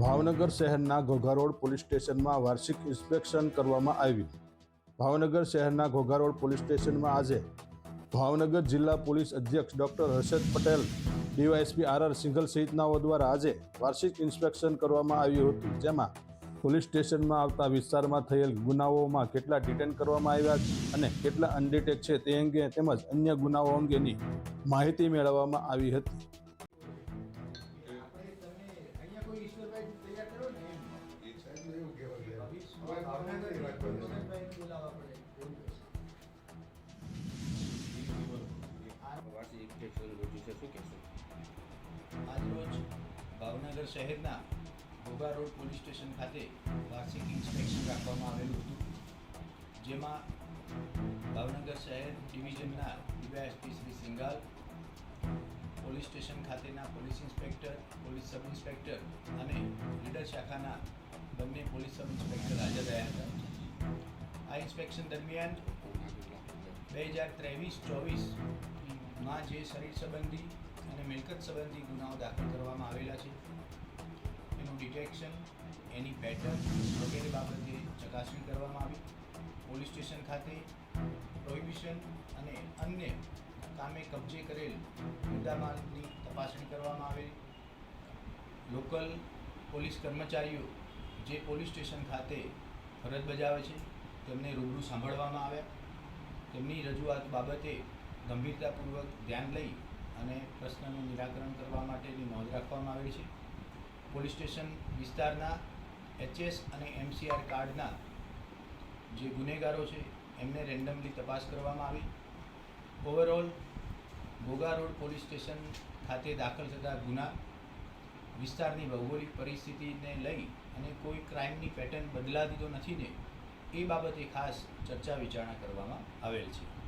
ભાવનગર શહેરના ઘોઘારોડ પોલીસ સ્ટેશનમાં વાર્ષિક ઇન્સ્પેક્શન કરવામાં આવ્યું. ભાવનગર શહેરના ઘોઘારોડ પોલીસ સ્ટેશનમાં આજે ભાવનગર જિલ્લા પોલીસ અધ્યક્ષ doctor Harshad Patel, DYSP R R Singhal સહિતનાઓ દ્વારા આજે વાર્ષિક ઇન્સ્પેક્શન કરવામાં આવ્યું હતું. જેમાં પોલીસ સ્ટેશનમાં આવતા વિસ્તારમાં થયેલ ગુનાઓમાં કેટલા ડિટેન કરવામાં આવ્યા અને કેટલા અનડિટેક છે તે અંગે તેમજ અન્ય ગુનાઓ અંગેની માહિતી મેળવવામાં આવી હતી. ભાવનગર શહેરના ઘોઘા રોડ પોલીસ સ્ટેશન ખાતે વાર્ષિક ઇન્સ્પેક્શન રાખવામાં આવેલું હતું, જેમાં ભાવનગર શહેર ડિવિઝનના DYSP Shri Singal police station ખાતેના police inspector, police sub inspector અને લીડર શાખાના બંને પોલીસ સબ ઇન્સ્પેક્ટર આ ઇન્સ્પેક્શન દરમિયાન બે હજાર ત્રેવીસ ચોવીસમાં જે શરીર સંબંધી અને મિલકત સંબંધી ગુનાઓ દાખલ કરવામાં આવેલા છે. એનું ડિટેક્શન એની પેટર્ન વગેરે બાબતે ચકાસણી કરવામાં આવી. પોલીસ સ્ટેશન ખાતે પ્રોહિબિશન અને અન્ય કામે કબજે કરેલ મુદ્દામાલની તપાસણી કરવામાં આવેલી. લોકલ પોલીસ કર્મચારીઓ જે પોલીસ સ્ટેશન ખાતે ફરજ બજાવે છે. તેમને રૂબરૂ સાંભળવામાં આવ્યા તેમની રજૂઆત બાબતે ગંભીરતાપૂર્વક ધ્યાન લઈ અને પ્રશ્નનું નિરાકરણ કરવા માટેની નોંધ રાખવામાં આવી છે. પોલીસ સ્ટેશન વિસ્તારના એચએસ અને એમસીઆર કાર્ડના જે ગુનેગારો છે, એમને રેન્ડમલી તપાસ કરવામાં આવી. Overall Ghogha road police station ખાતે દાખલ થતા ગુના, વિસ્તારની ભૌગોલિક પરિસ્થિતિને લઈ અને કોઈ ક્રાઇમની પેટર્ન બદલાતી તો નથી ને એ બાબતે ખાસ ચર્ચા વિચારણા કરવામાં આવેલ છે.